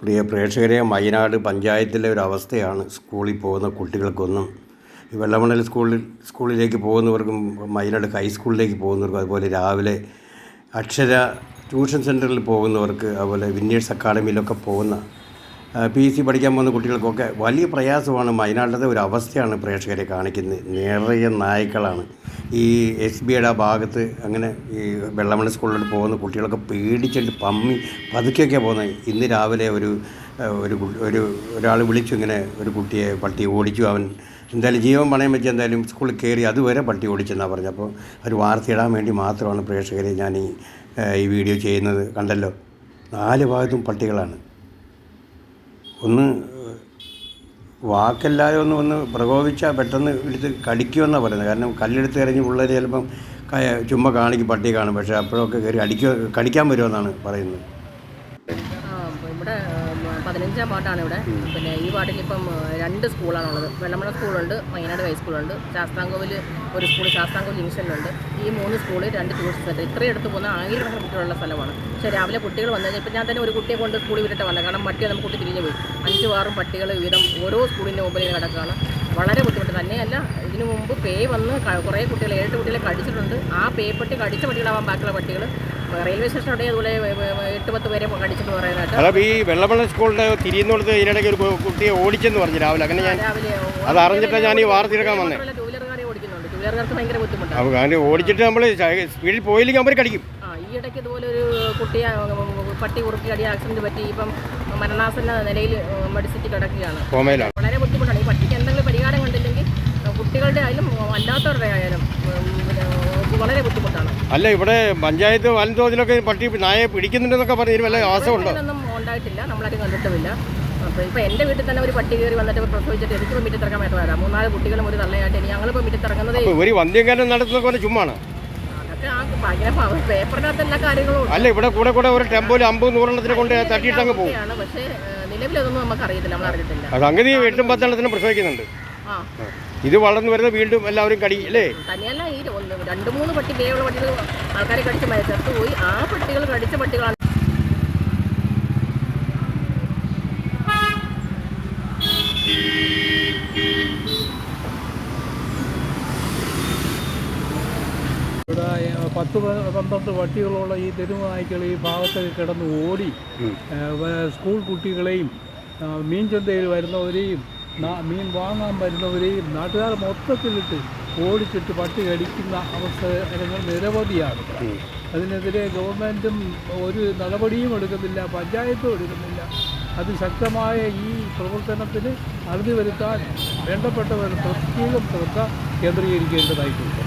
പ്രിയ പ്രേക്ഷകരെ വയനാട് പഞ്ചായത്തിലെ ഒരു അവസ്ഥയാണ് സ്കൂളിൽ പോകുന്ന കുട്ടികൾക്കൊന്നും. ഈ വെള്ളമണൽ സ്കൂളിൽ സ്കൂളിലേക്ക് പോകുന്നവർക്കും വയനാട് ഹൈസ്കൂളിലേക്ക് പോകുന്നവർക്കും അതുപോലെ രാവിലെ അക്ഷര ട്യൂഷൻ സെന്ററിൽ പോകുന്നവർക്ക് അതുപോലെ വിന്നേഴ്സ് അക്കാഡമിയിലൊക്കെ പോകുന്ന പി സി പഠിക്കാൻ പോകുന്ന കുട്ടികൾക്കൊക്കെ വലിയ പ്രയാസമാണ് വയനാട്ടിലത്തെ ഒരു അവസ്ഥയാണ് പ്രേക്ഷകരെ കാണിക്കുന്നത്. നിറയെ നായ്ക്കളാണ്. ഈ എസ് ബിയുടെ ആ ഭാഗത്ത് അങ്ങനെ ഈ വെള്ളമണ സ്കൂളിലോട്ട് പോകുന്ന കുട്ടികളൊക്കെ പേടിച്ചിട്ട് പമ്മി പതുക്കെയൊക്കെ പോകുന്നത്. ഇന്ന് രാവിലെ ഒരു ഒരു ഒരു ഒരാൾ വിളിച്ചു ഇങ്ങനെ ഒരു കുട്ടിയെ പട്ടി ഓടിച്ചു. അവൻ എന്തായാലും ജീവൻ പണയം വെച്ച് എന്തായാലും സ്കൂളിൽ കയറി അതുവരെ പട്ടി ഓടിച്ചെന്നാണ് പറഞ്ഞത്. അപ്പോൾ ഒരു വാർത്തയിടാൻ വേണ്ടി മാത്രമാണ് പ്രേക്ഷകരെ ഞാൻ ഈ വീഡിയോ ചെയ്യുന്നത്. കണ്ടല്ലോ? നാല് ഭാഗത്തും പട്ടികളാണ്. ഒന്ന് വാക്കല്ലാതെ ഒന്ന് ഒന്ന് പ്രകോപിച്ചാൽ പെട്ടെന്ന് എടുത്ത് കടിക്കുമെന്നാണ് പറയുന്നത്. കാരണം കല്ലെടുത്ത് എറിഞ്ഞ് പിള്ളേർ ചിലപ്പം ചുമ്മാ കാണിക്കും പട്ടി കാണും. പക്ഷേ അപ്പോഴൊക്കെ കയറി അടിക്കുക കടിക്കാൻ വരുമെന്നാണ് പറയുന്നത്. ഇവിടെ പതിനഞ്ചാം വാർഡാണ് ഇവിടെ. പിന്നെ ഈ വാർഡിൽ ഇപ്പം രണ്ട് സ്കൂളാണുള്ളത്. വെള്ളമണ സ്കൂളുണ്ട് വയനാട് ഹൈസ്കൂളുണ്ട് ശാസ്താംകോവിൽ ഒരു സ്കൂൾ ശാസ്താംകോവിൽ ജംഗ്ഷനിലുണ്ട് ഈ മൂന്ന് സ്കൂളിൽ രണ്ട് ട്യൂഷൻ സെന്റർ ഇത്രയും എടുത്ത് പോകുന്ന ആയിരക്കണക്കിന് കുട്ടികളുള്ള സ്ഥലമാണ്. പക്ഷേ രാവിലെ കുട്ടികൾ വന്നു കഴിഞ്ഞാൽ ഇപ്പം ഞാൻ തന്നെ ഒരു കുട്ടിയെ കൊണ്ട് സ്കൂളിൽ വിട്ടിട്ട് വന്നത്. കാരണം പട്ടി നമുക്ക് കുട്ടി തിരിഞ്ഞു പോയി. അഞ്ച് ആറും പട്ടികൾ വീതം ഓരോ സ്കൂളിന്റെ മുമ്പിൽ കിടക്കുകയാണ്. വളരെ ബുദ്ധിമുട്ട്. തന്നെയല്ല ഇതിനു മുമ്പ് പേ വന്ന് കുറേ കുട്ടികൾ ഏഴ് കുട്ടികളെ കടിച്ചിട്ടുണ്ട്. ആ പേ പട്ടി കടിച്ച പട്ടികളാവാൻ ബാക്കിയുള്ള പട്ടികൾ റെയിൽവേ സ്റ്റേഷൻ അവിടെ അതുപോലെ എട്ട് പത്ത് പേരെ കടിച്ചിട്ട് പറയാനായിട്ട് അല്ല ഈ വെള്ളമണ സ്കൂളിന്റെ തിരിയുന്നിടത്ത് ഇതിനിടയ്ക്ക് ഒരു കുട്ടിയെ ഓടിച്ചെന്ന് പറഞ്ഞു രാവിലെ. അങ്ങനെ ഞാൻ അത് അറിഞ്ഞിട്ട് ഞാൻ ഈ വാർത്ത എടുക്കാൻ വന്നേ. അപ്പോൾ കാരണം ഓടിച്ചിട്ട് നമ്മൾ സ്പീഡിൽ പോയില്ലെങ്കിൽ അവർ കടിക്കും. ഈ ഇടയ്ക്ക് ഇതുപോലെ ഒരു കുട്ടിയെ പട്ടി കുറുക്കി അടി ആക്സിഡന്റ് പറ്റി ഇപ്പം മരണാസന്ന നിലയിൽ മെഡിസിറ്റി കിടക്കുകയാണ്. വളരെ ബുദ്ധിമുട്ടാണ്. ഈ പട്ടിക്ക് എന്തെങ്കിലും പരിഹാരം കണ്ടില്ലെങ്കിൽ കുട്ടികളുടെ ആയാലും അല്ലാത്തവരുടെ ആയാലും വളരെ ബുദ്ധിമുട്ടാണ്. അല്ല ഇവിടെ പഞ്ചായത്ത് വൻതോതിലൊക്കെ പട്ടി നായെ പിടിക്കുന്നുണ്ടെന്നൊക്കെ പറഞ്ഞു ഇതിന് വല്ല ഒന്നും ഉണ്ടായിട്ടില്ല. നമ്മളാരും കണ്ടിട്ടുമില്ല. അപ്പോൾ ഇപ്പോൾ എന്റെ വീട്ടിൽ തന്നെ ഒരു പട്ടി കയറി വന്നിട്ട് പ്രസവിച്ചിട്ട് എനിക്കിപ്പോൾ മുറ്റത്തിറങ്ങാൻ വേണ്ടി വരാം മൂന്നാൽ കുട്ടികളും ഒരു തള്ളയായിട്ട് ഇനി ഞങ്ങളിപ്പോൾ മുറ്റത്തിറങ്ങുന്നതേ ഒരു വന്ധ്യംകാരൻ നടത്തുന്ന പോലെ ചുമ്മാണ്? പേപ്പറിനകത്ത് എല്ലാ കാര്യങ്ങളും അല്ല ഇവിടെ കൂടെ കൂടെ ഒരു ടെമ്പോയിൽ അമ്പത് നൂറെണ്ണത്തിന് കൊണ്ട് തട്ടിയിട്ടങ്ങ് പോകും പക്ഷേ നിലവിലതൊന്നും നമുക്ക് അറിയത്തില്ല. നമ്മൾ അത് സംഗതി എട്ടും പത്തെണ്ണത്തിനും പ്രസവിക്കുന്നുണ്ട്. ഇത് വളർന്നു വരുന്ന വീണ്ടും എല്ലാവരും കടി അല്ലേ? തന്നെയല്ല ഈ ഒന്ന് രണ്ട് മൂന്ന് പട്ടി പേയുള്ള പട്ടികൾ ആൾക്കാരെ കടിച്ച് മരി- ചത്തുപോയി. ആ പട്ടികൾ കടിച്ച പട്ടികളാണ്. പത്ത് പന്ത്രണ്ട് പട്ടികളുള്ള ഈ തെരുവായ്ക്കൾ ഈ ഭാഗത്തൊക്കെ കിടന്ന് ഓടി. സ്കൂൾ കുട്ടികളെയും മീൻചന്തയിൽ വരുന്നവരെയും മീൻ വാങ്ങാൻ വരുന്നവരെയും നാട്ടുകാർ മൊത്തത്തിലിട്ട് ഓടിച്ചിട്ട് പട്ടി കടിക്കുന്ന അവസരങ്ങൾ നിരവധിയാണ്. അതിനെതിരെ ഗവൺമെന്റും ഒരു നടപടിയും എടുക്കുന്നില്ല പഞ്ചായത്തും എടുക്കുന്നില്ല. അതിശക്തമായ ഈ പ്രവർത്തനത്തിന് അറുതി വരുത്താൻ വേണ്ടപ്പെട്ടവർ പ്രത്യേകം ശ്രദ്ധ കേന്ദ്രീകരിക്കേണ്ടതായിട്ടുണ്ട്.